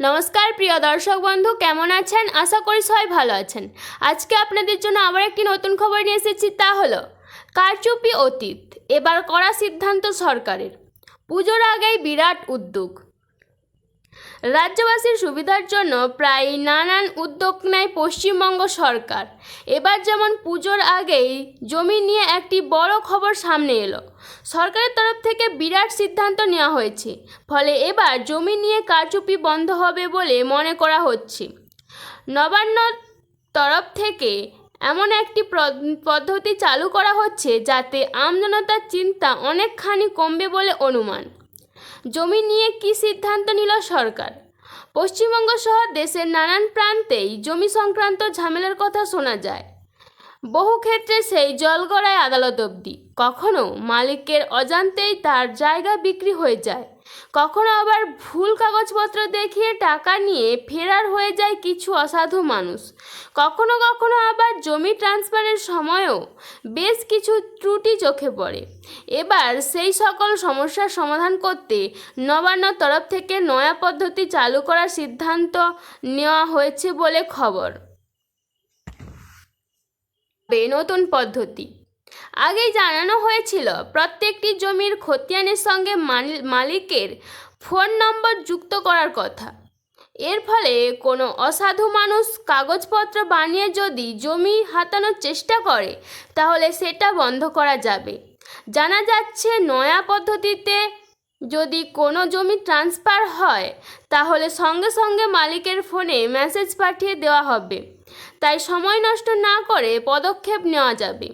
নমস্কার, প্রিয় দর্শক বন্ধু, কেমন আছেন? আশা করি সবাই ভালো আছেন। আজকে আপনাদের জন্য আবার একটি নতুন খবর নিয়ে এসেছি, তা হলো, কারচুপি অতীত, এবার করা সিদ্ধান্ত সরকারের। পুজোর আগেই বিরাট উদ্যোগ। রাজ্যবাসীর সুবিধার জন্য প্রায় নানান উদ্যোগ নেয় পশ্চিমবঙ্গ সরকার। এবার যেমন পুজোর আগেই জমি নিয়ে একটি বড় খবর সামনে এলো। সরকারের তরফ থেকে বিরাট সিদ্ধান্ত নেওয়া হয়েছে। ফলে এবার জমি নিয়ে কারচুপি বন্ধ হবে বলে মনে করা হচ্ছে। নবান্ন তরফ থেকে এমন একটি পদ্ধতি চালু করা হচ্ছে যাতে আমজনতার চিন্তা অনেকখানি কমবে বলে অনুমান। জমি নিয়ে কি সিদ্ধান্ত নিল সরকার? পশ্চিমবঙ্গ সহ দেশের নানান প্রান্তেই জমি সংক্রান্ত ঝামেলার কথা শোনা যায়। বহু ক্ষেত্রে সেই জলগড়ায় আদালত অবধি। কখনো মালিকের অজান্তেই তার জায়গা বিক্রি হয়ে যায়। কখনো আবার ভুল কাগজপত্র দেখিয়ে টাকা নিয়ে ফেরার হয়ে যায় কিছু অসাধু মানুষ। কখনো কখনো আবার জমি ট্রান্সফারের সময়ও বেশ কিছু ত্রুটি চোখে পড়ে। এবার সেই সকল সমস্যার সমাধান করতে নবান্ন তরফ থেকে নয়া পদ্ধতি চালু করার সিদ্ধান্ত নেওয়া হয়েছে বলে খবর। নতুন পদ্ধতি। আগেই জানানো হয়েছিল, প্রত্যেকটি জমির খতিয়ানের সঙ্গে মালি- মালিকের ফোন নম্বর যুক্ত করার কথা। এর ফলে কোনো অসাধু মানুষ কাগজপত্র বানিয়ে যদি জমি হাতানোর চেষ্টা করে, তাহলে সেটা বন্ধ করা যাবে। জানা যাচ্ছে, নয়া পদ্ধতিতে যদি কোনো জমি ট্রান্সফার হয়, তাহলে সঙ্গে সঙ্গে মালিকের ফোনে মেসেজ পাঠিয়ে দেওয়া হবে। তাই সময় নষ্ট না করে পদক্ষেপ নেওয়া যাবে।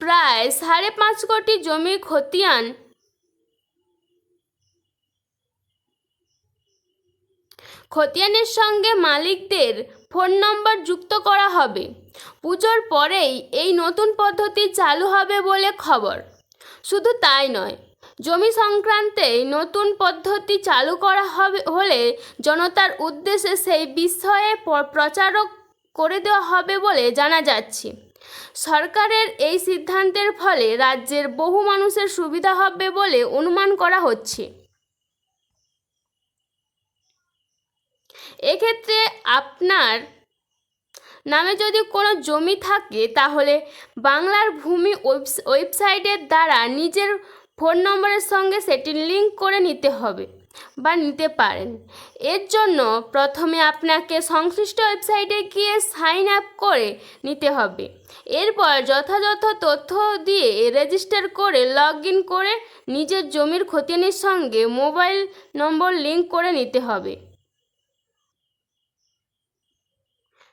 প্রায় সাড়ে পাঁচ কোটি জমির খতিয়ান খতিয়ানের সঙ্গে মালিকদের ফোন নম্বর যুক্ত করা হবে। পুজোর পরেই এই নতুন পদ্ধতি চালু হবে বলে খবর। শুধু তাই নয়, জমি সংক্রান্তে নতুন পদ্ধতি চালু করা হবে হলে জনতার উদ্দেশ্যে সেই বিষয়ে প্রচারক করে দেওয়া হবে বলে জানা যাচ্ছে। সরকারের এই সিদ্ধান্তের ফলে রাজ্যের বহু মানুষের সুবিধা হবে বলে অনুমান করা হচ্ছে। এক্ষেত্রে আপনার নামে যদি কোনো জমি থাকে, তাহলে বাংলার ভূমি ওয়েবস- ওয়েবসাইটের দ্বারা নিজের ফোন নম্বরের সঙ্গে সেটি লিঙ্ক করে নিতে হবে বা নিতে পারেন। এর জন্য প্রথমে আপনাকে সংশ্লিষ্ট ওয়েবসাইটে গিয়ে সাইন আপ করে নিতে হবে। এরপর যথাযথ তথ্য দিয়ে রেজিস্টার করে লগ ইন করে নিজের জমির খতিয়ানের সঙ্গে মোবাইল নম্বর লিঙ্ক করে নিতে হবে।